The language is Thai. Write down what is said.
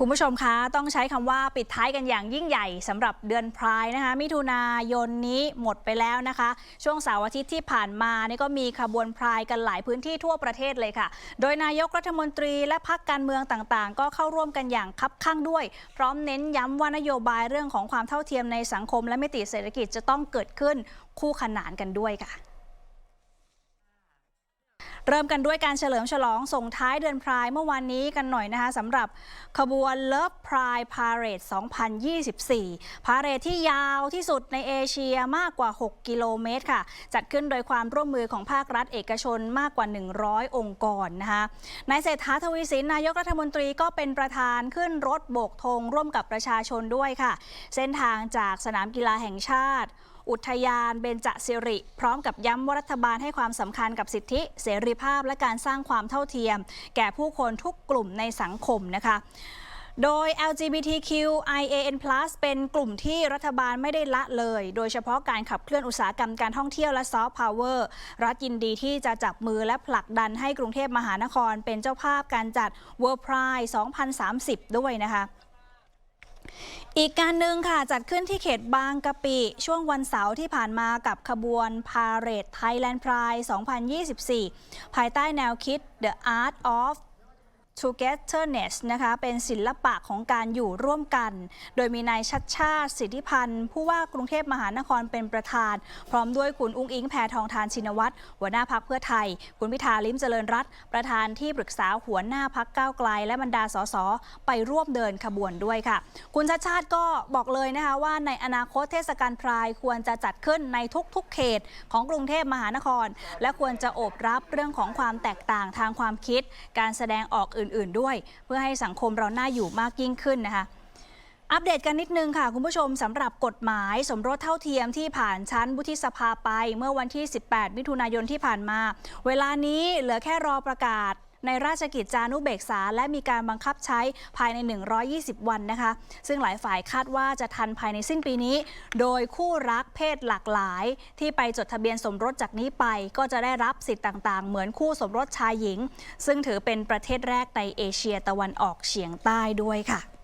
คุณผู้ชมคะต้องใช้คำว่าปิดท้ายกันอย่างยิ่งใหญ่สำหรับเดือนพรายนะคะ มิถุนายนนี้หมดไปแล้วนะคะ ช่วงเสาร์อาทิตย์ที่ผ่านมานี่ก็มีขบวนพรายกันหลายพื้นที่ทั่วประเทศเลยค่ะ โดยนายกรัฐมนตรีและพักการเมืองต่างๆ ก็เข้าร่วมกันอย่างคับข้างด้วย พร้อมเน้นย้ำว่านโยบายเรื่องของความเท่าเทียมในสังคมและมิติเศรษฐกิจจะต้องเกิดขึ้นคู่ขนานกันด้วยค่ะ เริ่มกันด้วยการเฉลิมฉลองส่งท้ายเดือนพรายเมื่อวานนี้กันหน่อยนะคะสำหรับขบวน Love Pride Parade 2024 พาเรดที่ยาวที่สุดในเอเชียมากกว่า 6 กิโลเมตรค่ะ จัดขึ้นโดยความร่วมมือของภาครัฐเอกชนมากกว่า 100 องค์กรนะคะนายเศรษฐาทวีสินนายกรัฐมนตรีก็เป็นประธานขึ้นรถโบกธงร่วมกับประชาชนด้วยค่ะ เส้นทางจากสนามกีฬาแห่งชาติ อุทยานเบญจสิริ พร้อมกับย้ำว่ารัฐบาลให้ความสำคัญกับสิทธิเสรีภาพและการสร้างความเท่าเทียม แก่ผู้คนทุกกลุ่มในสังคมนะคะโดย LGBTQIAN+ เป็นกลุ่มที่รัฐบาลไม่ได้ละเลย โดยเฉพาะการขับเคลื่อนอุตสาหกรรมการท่องเที่ยวและซอฟต์พาวเวอร์ รัฐยินดีที่จะจับมือและผลักดันให้กรุงเทพมหานครเป็นเจ้าภาพการจัด World Pride 2030 ด้วยนะคะ อีกการหนึ่งค่ะ จัดขึ้นที่เขตบางกะปิ ช่วงวันเสาร์ที่ผ่านมากับขบวนพาเหรดไทยแลนด์พราย 2024 ภายใต้แนวคิด The Art of Togetherness นะคะเป็นศิลปะของการอยู่ร่วมกัน โดยมีนายชัดชาติ สิทธิพันธ์ ผู้ว่ากรุงเทพมหานครเป็นประธาน พร้อมด้วยคุณอุ้งอิงแพทองทานชินวัตรหัวหน้าพักเพื่อไทย คุณพิธาลิ้มเจริญรัตประธานที่ปรึกษาหัวหน้าพักก้าวไกล และบรรดาสสไปร่วมเดินขบวนด้วยค่ะ คุณชัดชาติก็บอกเลยนะคะว่าในอนาคตเทศกาลพรายควรจะจัดขึ้นในทุกๆเขตของกรุงเทพมหานคร และควรจะโอบรับเรื่องของความแตกต่างทางความคิด การแสดงออกอื่นๆด้วย เพื่อให้สังคมเราน่าอยู่มากยิ่งขึ้นนะคะอัปเดตกันนิดนึงค่ะ คุณผู้ชมสำหรับกฎหมายสมรสเท่าเทียมที่ผ่านชั้นวุฒิสภาไปเมื่อวันที่ 18 มิถุนายนที่ผ่านมา เวลานี้เหลือแค่รอประกาศ ในราชกิจจานุเบกษา และมีการบังคับใช้ภายใน 120 วันนะคะ ซึ่งหลายฝ่ายคาดว่าจะทันภายในสิ้นปีนี้ โดยคู่รักเพศหลากหลาย ที่ไปจดทะเบียนสมรสจากนี้ไป ก็จะได้รับสิทธิ์ต่าง ๆ เหมือนคู่สมรสชายหญิง ซึ่งถือเป็นประเทศแรกในเอเชียตะวันออกเฉียงใต้ด้วยค่ะ